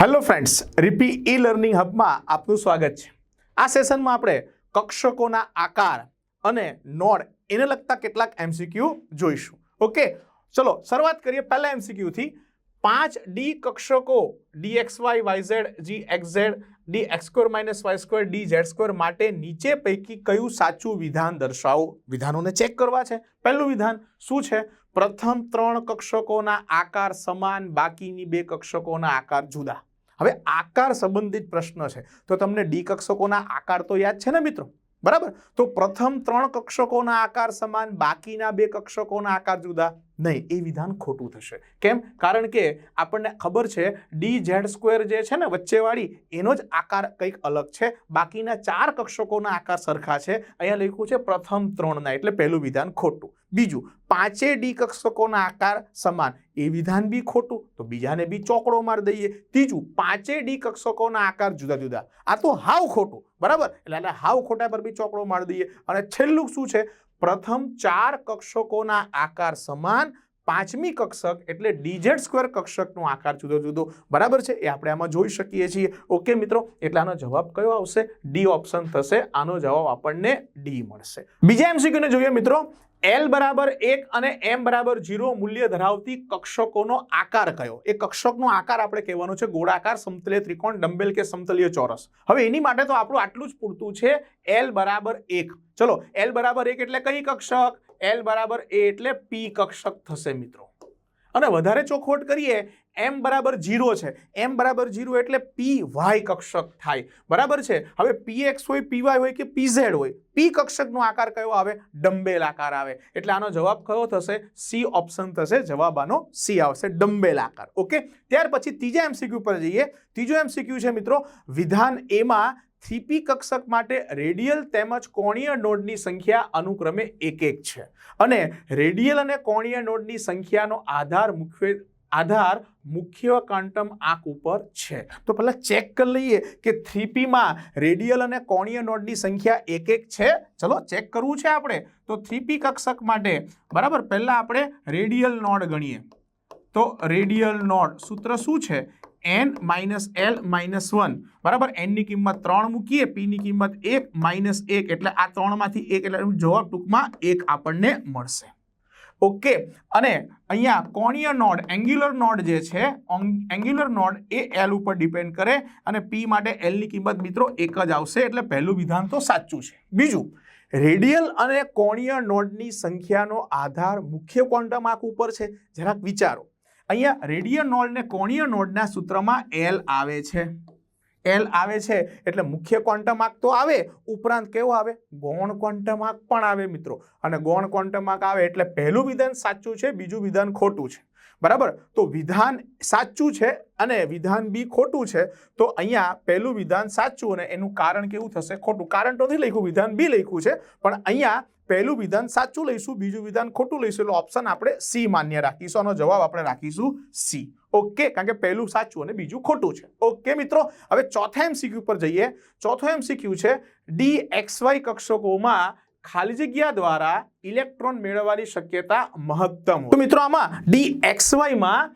Hello friends, રીપી e learning હબમાં આપનું સ્વાગત છે. આ સેશનમાં આપણે કક્ષકોના આકાર અને નોડ એને લગતા કેટલાક એમસીક્યુ જોઈશું. ઓકે? ચલો, શરૂઆત કરીએ પહેલા એમસીક્યુથી. પાંચ D કક્ષકો, D X Y Y Z, G X Z, D X square minus Y square, D Z square માટે નીચે પૈકી કયું સાચું વિધાન દર્શાવો? વિધાનોને ચેક કરવા છે. પહેલું વિધાન શું છે? પ્રથમ ત્રણ કક્ષકોના આકાર સમાન, બાકીની બે કક્ષકોના આકાર જુદા. હવે આકાર સંબંધિત પ્રશ્ન છે. તો તમને ડી કક્ષકોના આકાર તો યાદ છે ને મિત્રો? બરાબર? તો પ્રથમ ત્રણ કક્ષકોના આકાર સમાન, બાકીના બે કક્ષકોના આકાર જુદા. નહીં, એ વિધાન ખોટું થશે. કેમ? કારણ કે આપણને ખબર છે ડી ઝેડ સ્ક્વેર જે છે ને, વચ્ચેવાળી, એનો જ આકાર કંઈક અલગ છે. બાકીના ચાર કક્ષકોના આકાર સરખા છે. અહીંયા લખ્યું છે પ્રથમ ત્રણના, એટલે પહેલું વિધાન ખોટું. બીજું, પાંચે ડી કક્ષકોના આકાર સમાન. એ વિધાન બી ખોટું, તો બીજાને બી ચોકડો મારી દઈએ. ત્રીજું, પાંચે ડી કક્ષકોના આકાર જુદા જુદા. આ તો હાવ ખોટું, બરાબર? એટલે હાવ ખોટા પર બી ચોકડો મારી દઈએ. અને છેલ્લું શું છે? પ્રથમ ચાર કક્ષકોના આકાર સમાન, પાંચમી કક્ષક એટલે ડીઝેડ સ્ક્વેર કક્ષકનો આકાર જુદો જુદો. બરાબર છે? એ આપણે આમાં જોઈ શકીએ છીએ. ઓકે મિત્રો, એટલે આનો જવાબ કયો આવશે? ડી ઓપ્શન થશે. આનો જવાબ આપણને ડી મળશે. બીજા એમસીક્યુને જોઈએ મિત્રો. એલ બરાબર એક અને એમ બરાબર જીરો મૂલ્ય ધરાવતી કક્ષકોનો આકાર કયો? એ કક્ષકનો આકાર આપણે કહેવાનો છે ગોળાકાર સમતલીય ત્રિકોણ ડંબેલ કે સમતલીય ચોરસ. હવે એની માટે તો આપણું આટલું જ પૂરતું છે એલ બરાબર એક. ચલો એલ બરાબર એક એટલે કઈ કક્ષક? એલ બરાબર એ એટલે પી કક્ષક થશે મિત્રો. અને વધારે ચોખવટ કરીએ એમ બરાબર જીરો છે. એમ બરાબર જીરો એટલે પી વાય કક્ષક થાય. બરાબર છે? હવે પી એક્સ હોય પી વાય હોય કે પી ઝેડ હોય પી કક્ષકનો આકાર કયો આવે? ડંબેલ આકાર આવે. એટલે આનો જવાબ કયો થશે? સી ઓપ્શન થશે, જવાબ આનો સી આવશે. ડંબેલ આકાર. ઓકે? ત્યાર પછી ત્રીજા એમસીક્યુ પર જઈએ. ત્રીજો એમસીક્યુ છે મિત્રો, વિધાન એમાં થ્રીપી કક્ષક માટે રેડિયલ તેમજ કોણીય નોડની સંખ્યા અનુક્રમે એક એક છે. અને રેડિયલ અને કોણીય નોડની સંખ્યાનો આધાર મુખ્ય આધાર મુખ્ય ક્વાન્ટમ આંક ઉપર છે. તો પહેલાં ચેક કરી લઈએ કે થ્રીપીમાં રેડિયલ અને કોણીય નોડની સંખ્યા એક એક છે. ચલો ચેક કરવું છે આપણે. તો થ્રીપી કક્ષક માટે, બરાબર, પહેલાં આપણે રેડિયલ નોડ ગણીએ. તો રેડિયલ નોડ સૂત્ર શું છે? N minus L minus one બરાબર? એનની કિંમત ત્રણ મૂકીએ પીની કિંમત એક માઇનસ એક. એટલે આ ત્રણમાંથી એક, એટલે જવાબ ટૂંકમાં એક આપણને મળશે. ઓકે અને અહીંયા કોણીય નોડ એંગ્યુલર નોડ જે છે એંગ્યુલર નોડ એ એલ ઉપર ડિપેન્ડ કરે અને પી માટે એલની કિંમત મિત્રો એક જ આવશે, એટલે પહેલું વિધાન તો સાચું છે. બીજું, રેડિયલ અને કોણીય નોડની સંખ્યાનો આધાર મુખ્ય ક્વોન્ટમ આંક ઉપર છે. જરાક વિચારો. અહીંયા રેડિયો નોડ ને કોણીય નોડના સૂત્રમાં એલ આવે છે. એલ આવે છે એટલે મુખ્ય ક્વોન્ટમ આંક તો આવે, ઉપરાંત કેવો આવે? ગૌણ ક્વોન્ટમ આંક પણ આવે મિત્રો. અને ગૌણ ક્વોન્ટમ આંક આવે એટલે પહેલું વિધાન સાચું છે, બીજું વિધાન ખોટું છે. બરાબર? તો વિધાન સાચું છે અને વિધાન બી ખોટું છે, તો અહીંયા પહેલું વિધાન સાચું અને એનું કારણ કેવું થશે? ખોટું. કારણ તો નથી લખ્યું, વિધાન બી લખ્યું છે, પણ અહીંયા પહેલું વિધાન સાચું લઈશું, બીજું વિધાન ખોટું લઈશું, એટલે ઓપ્શન આપણે સી માન્ય રાખીશું. આનો જવાબ આપણે રાખીશું સી ઓકે કારણ કે પહેલું સાચું અને બીજું ખોટું છે. ઓકે મિત્રો, હવે ચોથા એમસીક્યુ પર જઈએ. ચોથો એમસીક્યુ છે ડી એક્સ વાય કક્ષકોમાં ખાલી જગ્યા દ્વારા ઇલેક્ટ્રોન મેળવવાની શક્યતા મહત્તમ તો મિત્રો, આમાં ડી એક્સ વાયમાં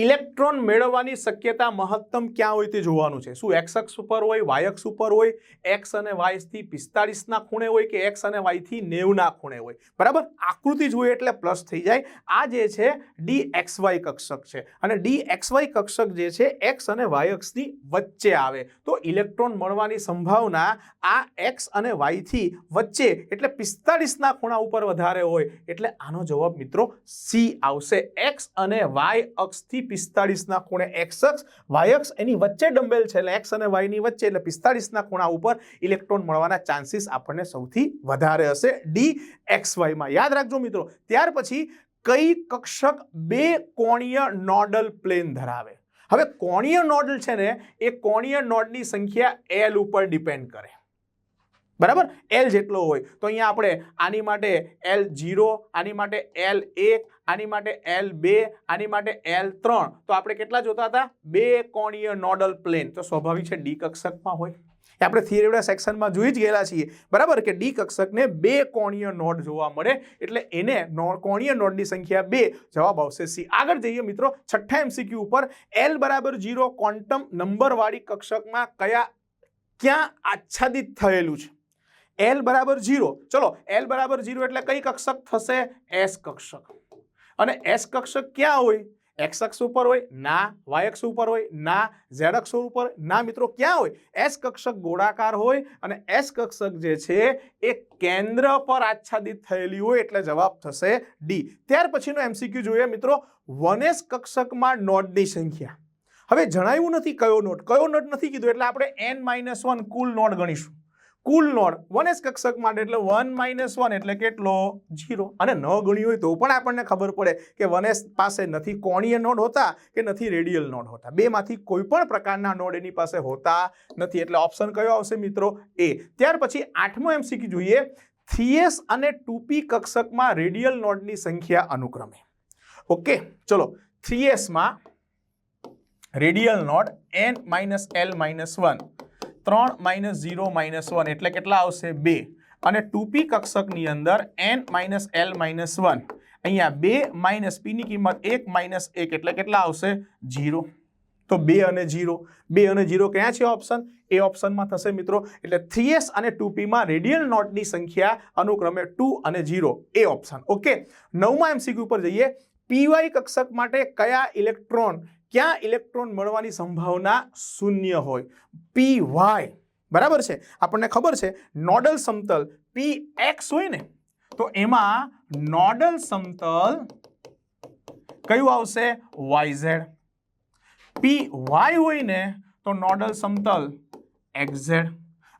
ઇલેક્ટ્રોન મેળવવાની શક્યતા મહત્તમ ક્યાં હોય તે જોવાનું છે. શું એક્સ અક્ષ ઉપર હોય વાય અક્ષ ઉપર હોય એક્સ અને વાયથી પિસ્તાળીસના ખૂણે હોય કે એક્સ અને વાયથી નેવના ખૂણે હોય. બરાબર? આકૃતિ જોઈએ એટલે પ્લસ થઈ જાય. આ જે છે ડી એક્સ વાય કક્ષક છે. અને ડી એક્સ વાય કક્ષક જે છે એક્સ અને વાય અક્ષની વચ્ચે આવે. તો ઇલેક્ટ્રોન મળવાની સંભાવના આ એક્સ અને વાયથી વચ્ચે એટલે પિસ્તાળીસના ખૂણા ઉપર વધારે હોય. એટલે આનો જવાબ મિત્રો સી આવશે. એક્સ અને વાય અક્ષથી પિસ્તાળીસના ખૂણે એક્સ અક્ષ, વાય અક્ષ એની વચ્ચે ડંબેલ છે એટલે એક્સ અને વાયની વચ્ચે એટલે પિસ્તાળીસના ખૂણા ઉપર ઇલેક્ટ્રોન મળવાના ચાન્સીસ આપણને સૌથી વધારે હશે. ડી એક્સ વાયમાં. યાદ રાખજો મિત્રો, ત્યાર પછી કઈ કક્ષક બે કોણીય નોડલ પ્લેન ધરાવે? હવે કોણીય નોડલ છે ને, એ કોણીય નોડની સંખ્યા એલ ઉપર ડિપેન્ડ કરે. બરાબર? એલ જેટલો હોય. તો અહીંયા આપણે આની માટે એલ જીરો આની માટે એલ એક, આની માટે એલ બે, આની માટે એલ ત્રણ. તો આપણે કેટલા જોતા હતા? બે કોણીય નોડલ પ્લેન. તો સ્વાભાવિક છે ડી કક્ષકમાં હોય. એ આપણે થિયરીવડા સેક્શનમાં જોઈ જ ગયેલા છીએ. બરાબર? કે ડી કક્ષકને બે કોણીય નોડ જોવા મળે. એટલે એને કોણીય નોડની સંખ્યા બે. જવાબ આવશે સી આગળ જઈએ મિત્રો છઠ્ઠા એમસીક્યુ ઉપર. એલ બરાબર જીરો ક્વોન્ટમ નંબરવાળી કક્ષકમાં કયા, ક્યાં આચ્છાદિત થયેલું છે? એલ બરાબર જીરો ચલો એલ બરાબર જીરો એટલે કઈ કક્ષક થશે? એસ કક્ષક. અને એસ કક્ષક ક્યાં હોય? એક્સ અક્ષ ઉપર હોય, ના. વાય અક્ષ ઉપર હોય, ના. ઝેડ અક્ષ ઉપર, ના. મિત્રો, ક્યાં હોય? એસ કક્ષક ગોળાકાર હોય અને એસ કક્ષક જે છે, એ કેન્દ્ર પર આચ્છાદિત થયેલી હોય એટલે જવાબ થશે ડી ત્યાર પછીનો એમસીક્યુ જોઈએ. મિત્રો વનેસ કક્ષકમાં નોટની સંખ્યા. હવે જણાવ્યું નથી કયો નોટ કયો નોટ નથી કીધું, એટલે આપણે એન માઇનસ વન કુલ નોટ ગણીશું. કુલ નોડ વન કક્ષક માટે એટલે વન માઇનસ વન એટલે કેટલો? જીરો અને ન ગણ્યું હોય તો પણ આપણને ખબર પડે કે વન પાસે નથી કોણીય નોડ હોતા કે નથી રેડિયલ નોડ હોતા. બેમાંથી કોઈ પણ પ્રકારના નોડ એની પાસે હોતા નથી. એટલે ઓપ્શન કયો આવશે મિત્રો? એ. ત્યાર પછી આઠમો એમ શીખી જોઈએ. થ્રીએસ અને ટુપી કક્ષકમાં રેડિયલ નોડની સંખ્યા અનુક્રમે. ઓકે, ચલો. થ્રીએસમાં radial node N minus L minus one. ત્રણ માઇનસ ઝીરો માઇનસ વન એટલે કેટલા આવશે? બે. અને ટુપી કક્ષકની અંદર N minus L minus one અહીંયા બે માઇનસ પીની કિંમત એક માઇનસ એક એટલે કેટલા આવશે? જીરો તો બે અને ઝીરો બે અને ઝીરો ક્યાં છે ઓપ્શન એ ઓપ્શનમાં થશે મિત્રો. એટલે થ્રી એસ અને ટુ પીમાં રેડિયલ નોટની સંખ્યા અનુક્રમે ટુ અને ઝીરો એ ઓપ્શન ઓકે નવમાં એમસીક્યુ ઉપર જઈએ. પીવાય કક્ષક માટે કયા ઇલેક્ટ્રોન ક્યાં ઇલેક્ટ્રોન મળવાની સંભાવના શૂન્ય હોય? P Y. બરાબર છે? આપણને ખબર છે, નોડલ સમતલ પી એક્સ હોય ને, તો એમાં નોડલ સમતલ કયું આવશે? વાયઝેડ પી વાય હોય ને, તો નોડલ સમતલ એક્ઝેડ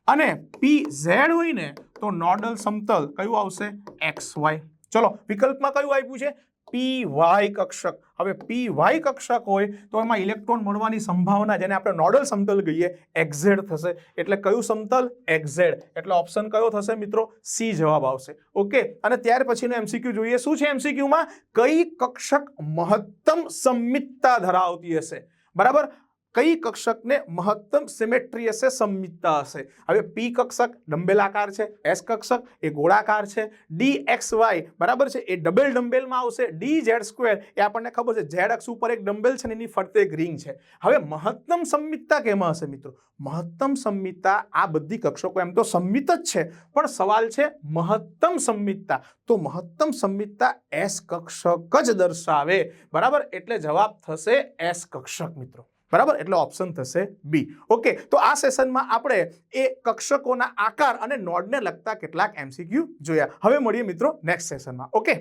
અને પી ઝેડ હોય ને, તો નોડલ સમતલ કયું આવશે? X Y. ચલો, વિકલ્પમાં કયું આપ્યું છે? પી વાય કક્ષક. હવે પી વાય કક્ષક હોય તો એમાં ઇલેક્ટ્રોન મળવાની સંભાવના, જેને આપણે નોડલ સમતલ કહીએ એક્ઝેડ થશે. એટલે કયું સમતલ? એક્ઝેડ એટલે ઓપ્શન કયો થશે મિત્રો? સી જવાબ આવશે. ઓકે અને ત્યાર પછીનું એમસીક્યુ જોઈએ. શું છે એમસીક્યુમાં કઈ કક્ષક મહત્તમ સંમિતતા ધરાવતી હશે? બરાબર? કઈ કક્ષકને મહત્તમ સિમેટ્રી હશે? સંમિતતા હશે. હવે પી કક્ષક ડંબેલાકાર છે એસ કક્ષક એ ગોળાકાર છે ડી એક્સ વાય બરાબર છે? એ ડબલ ડંબેલમાં આવશે. ડી ઝેડ સ્ક્વેર એ આપણને ખબર છે ઝેડ અક્ષ ઉપર એક ડંબેલ છે એની ફરતે એક રિંગ છે. હવે મહત્તમ સંમિતતા કેમાં હશે મિત્રો? મહત્તમ સંમિતતા આ બધી કક્ષકો એમ તો સંમિત જ છે, પણ સવાલ છે મહત્તમ સંમિતતા. તો મહત્તમ સંમિતતા એસ કક્ષક જ દર્શાવે. બરાબર? એટલે જવાબ થશે એસ કક્ષક મિત્રો. બરાબર? એટલે ઓપ્શન થશે બી ઓકે તો આ સેશનમાં આપણે એ કક્ષકોના આકાર અને નોડને લગતા કેટલાક એમસીક્યુ જોયા. હવે મળીએ મિત્રો નેક્સ્ટ સેશનમાં ઓકે